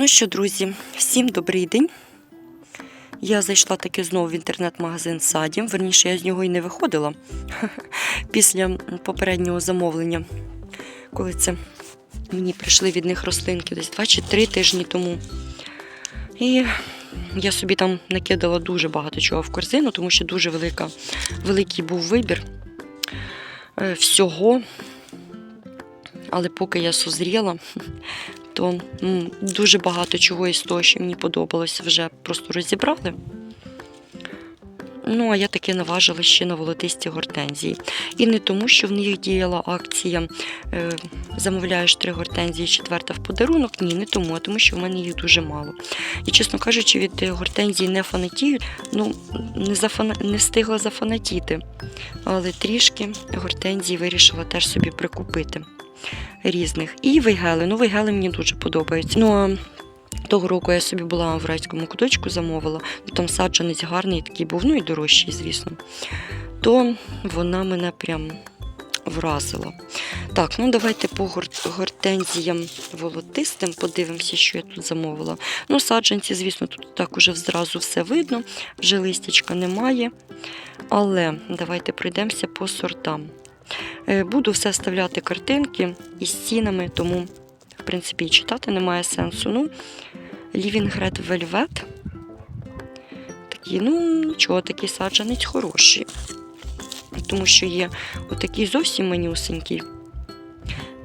Ну що, друзі, всім добрий день. Я зайшла таки знову в інтернет-магазин Садім. Верніше, я з нього і не виходила після попереднього замовлення, коли це мені прийшли від них рослинки десь 2 чи 3 тижні тому. І я собі там накидала дуже багато чого в корзину, тому що дуже велика, великий був вибір е, всього. Але поки я созріла, то м, дуже багато чого із того, що мені подобалося, вже просто розібрали. Ну, а я таки наважила ще на волотисті гортензії. І не тому, що в них діяла акція е, замовляєш три гортензії, четверта в подарунок. Ні, не тому, а тому, що в мене їх дуже мало. І, чесно кажучи, від е, гортензії не фанатію, ну, не, зафана... не встигла зафанатіти. Але трішки гортензії вирішила теж собі прикупити різних. І вейгели. Ну, вейгели мені дуже подобаються. Ну, того року я собі була в райському куточку замовила, ну, там саджанець гарний такий був, ну і дорожчий, звісно. То вона мене прям вразила. Так, ну давайте по гортензіям волотистим подивимося, що я тут замовила. Ну, саджанці, звісно, тут так уже зразу все видно, вже листячка немає. Але давайте пройдемося по сортам. Е, Буду все вставляти картинки із цінами, тому, в принципі, і читати немає сенсу. Ну, Red Velvet. Такий, ну, нічого, такий саджанець хороший. Тому що є отакий зовсім манюсенький.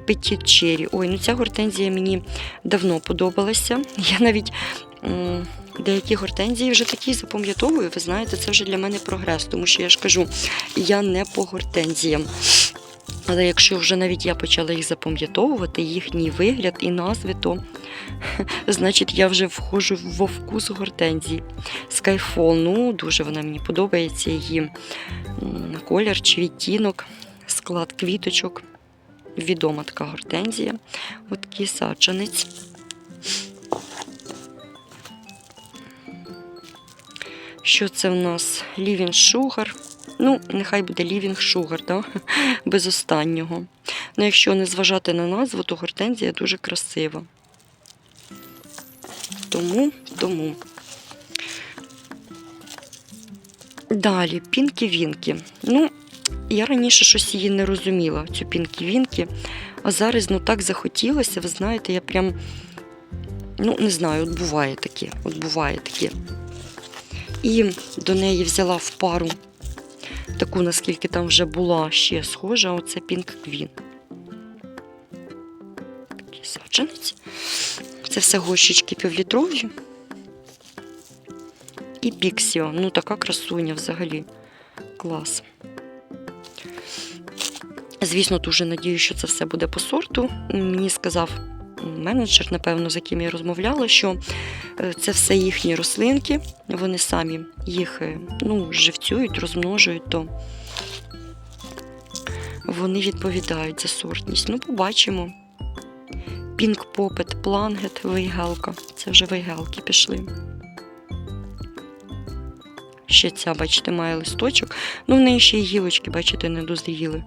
Petit Cherry. Ой, ну ця гортензія мені давно подобалася. Я навіть деякі гортензії вже такі запам'ятовую. Ви знаєте, це вже для мене прогрес, тому що я ж кажу, я не по гортензіям. Але якщо вже навіть я почала їх запам'ятовувати, їхній вигляд і назви, то значить я вже входжу во вкус гортензії. Skyfall, ну дуже вона мені подобається, її колір чи відтінок, склад квіточок. Відома така гортензія. От такий саджанець. Що це в нас? Living Sugar. Ну, нехай буде Living Sugar, да? без останнього. Ну, якщо не зважати на назву, то гортензія дуже красива. Тому, тому. Далі, пінкі-вінки. Ну, я раніше щось її не розуміла, цю пінкі-вінки, а зараз ну так захотілося, ви знаєте, я прям, ну, не знаю, от буває таке, от буває таке. І до неї взяла в пару таку, наскільки там вже була ще схожа, оце Pink Queen. Саджанець. Це все горщички півлітрові. І Піксіо. Ну, така красуня взагалі. Клас. Звісно, дуже надію, що це все буде по сорту. Мені сказав менеджер, напевно, з яким я розмовляла, що е, це все їхні рослинки, вони самі їх е, ну, живцюють, розмножують, то вони відповідають за сортність. Ну, побачимо. Pink Poppet Plangет, вейгелка. Це вже вейгелки пішли. Ще ця, бачите, має листочок. Ну, в неї ще й гілочки, бачите, не дозріли.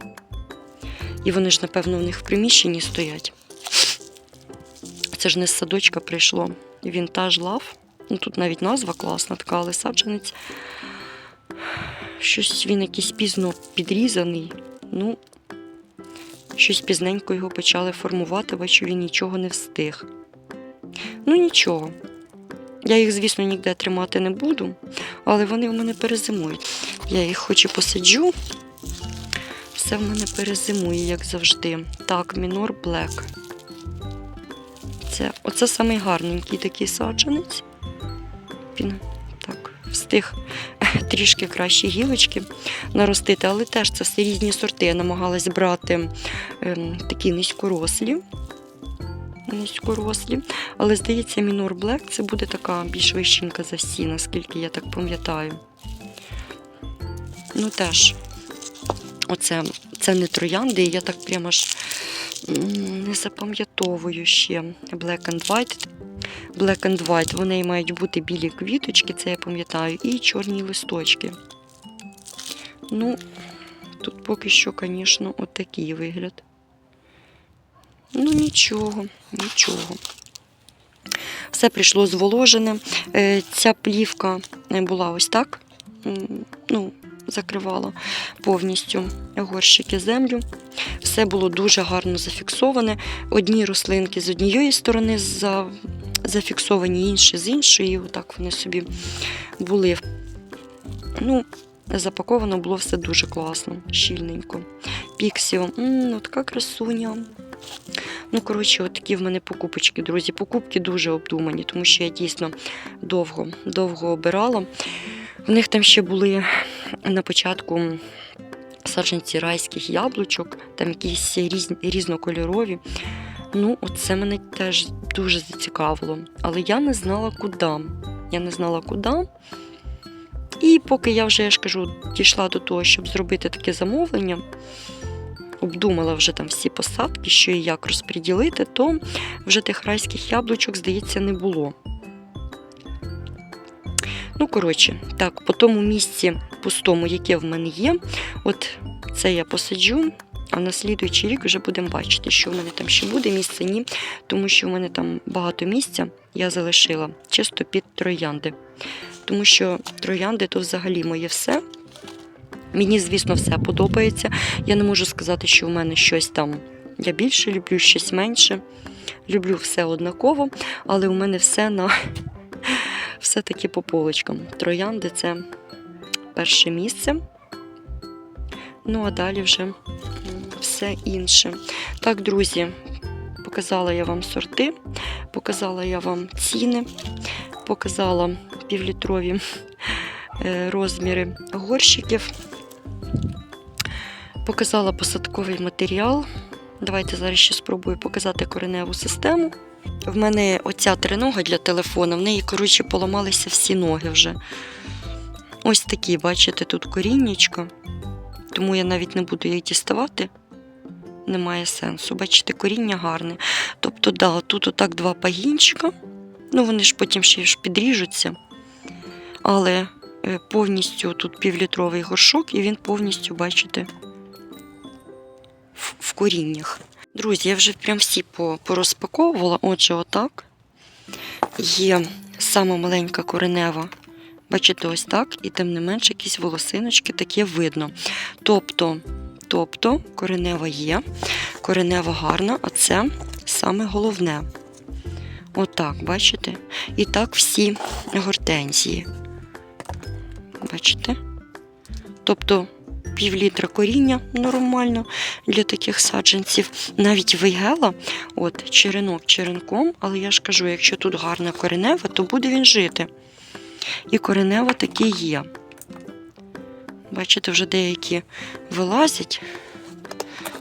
І вони ж, напевно, в них в приміщенні стоять. Це ж не з садочка прийшло. Вінтаж лав. Ну, тут навіть назва класна така, але саджанець. Щось він якийсь пізно підрізаний. Ну, щось пізненько його почали формувати, бачу, він нічого не встиг. Ну, нічого. Я їх, звісно, ніде тримати не буду, але вони в мене перезимують. Я їх хоч і посаджу. Все в мене перезимує, як завжди. Так, Мінор Блек. Це, оце самий гарненький такий саджанець. Він так встиг трішки кращі гілочки наростити, але теж це все різні сорти. Я намагалась брати ем, такі низькорослі. Низькорослі. Але здається, Мінор Блек це буде така більш вищенька за всі, наскільки я так пам'ятаю. Ну теж, оце це не троянди, і я так прямо ж м, не запам'ятовую ще Black and White. Black and White, вони мають бути білі квіточки, це я пам'ятаю, і чорні листочки. Ну, тут поки що, звісно, отакий вигляд. Ну, нічого, нічого. все прийшло зволожене. Е, Ця плівка е, була ось так. Ну, закривала повністю горщики землю. Все було дуже гарно зафіксоване. Одні рослинки з однієї сторони зафіксовані, інші з іншої. Отак вони собі були. Ну, запаковано було все дуже класно, щільненько. Піксіо, ну така красуня. Ну, коротше, от такі в мене покупочки, друзі. Покупки дуже обдумані, тому що я дійсно довго, довго обирала. В них там ще були на початку саджанці райських яблучок, там якісь різ, різнокольорові. Ну, от це мене теж дуже зацікавило. Але я не знала, куди. Я не знала, куди. І поки я вже, я ж кажу, дійшла до того, щоб зробити таке замовлення, обдумала вже там всі посадки, що і як розподілити, то вже тих райських яблучок, здається, не було. Ну, коротше, так, по тому місці пустому, яке в мене є, от це я посаджу, а на слідуючий рік вже будемо бачити, що в мене там ще буде місце, ні, тому що в мене там багато місця я залишила чисто під троянди. Тому що троянди то взагалі моє все. Мені, звісно, все подобається. Я не можу сказати, що в мене щось там я більше люблю, щось менше. Люблю все однаково, але у мене все на все таки по полочкам. Троянди це перше місце. Ну, а далі вже все інше. Так, друзі, показала я вам сорти, показала я вам ціни, показала півлітрові е, розміри горщиків, показала посадковий матеріал. Давайте зараз ще спробую показати кореневу систему. В мене оця тринога для телефона, в неї, коротше, поламалися всі ноги вже. Ось такі, бачите, тут коріннячко. Тому я навіть не буду їх діставати. Немає сенсу. Бачите, коріння гарне. Тобто, да, тут отак два пагінчика. Ну, вони ж потім ще ж підріжуться. Але е, повністю тут півлітровий горшок, і він повністю, бачите, в коріннях. Друзі, я вже прям всі порозпаковувала. Отже, отак. Є сама маленька коренева. Бачите, ось так, і тим не менше якісь волосиночки таке видно. Тобто, тобто коренева є, коренева гарна, а це саме головне. Отак, бачите? І так всі гортензії. Бачите? Тобто пів літра коріння нормально для таких саджанців. Навіть вейгела, от черенок черенком, але я ж кажу, якщо тут гарна коренева, то буде він жити. І коренева таки є. Бачите, вже деякі вилазять.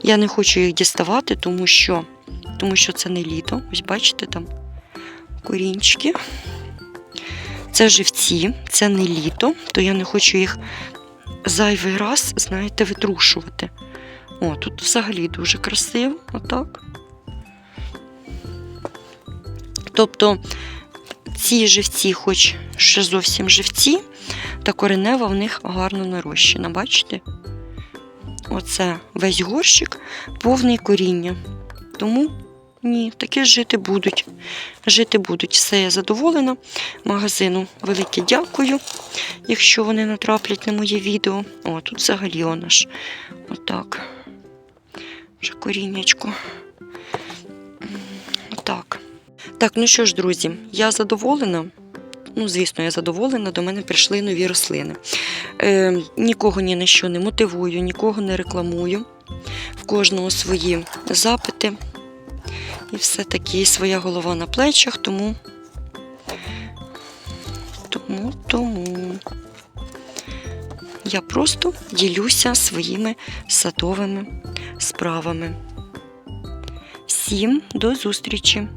Я не хочу їх діставати, тому що, тому що це не літо. Ось бачите там корінчики. Це живці, це не літо, то я не хочу їх зайвий раз, знаєте, витрушувати. О, тут взагалі дуже красиво, отак. Тобто ці живці, хоч ще зовсім живці, та коренева в них гарно нарощена, бачите? Оце весь горщик повний коріння. Тому ні, такі жити будуть. Жити будуть. Все, я задоволена. Магазину велике дякую, якщо вони натраплять на моє відео. О, тут взагалі вона ж. Отак. Вже коріннячко. Отак. Так, ну що ж, друзі, я задоволена. Ну, звісно, я задоволена, до мене прийшли нові рослини. Е, нікого ні на що не мотивую, нікого не рекламую. В кожного свої запити. І все таки своя голова на плечах, тому. Тому, тому. Я просто ділюся своїми садовими справами. Всім до зустрічі!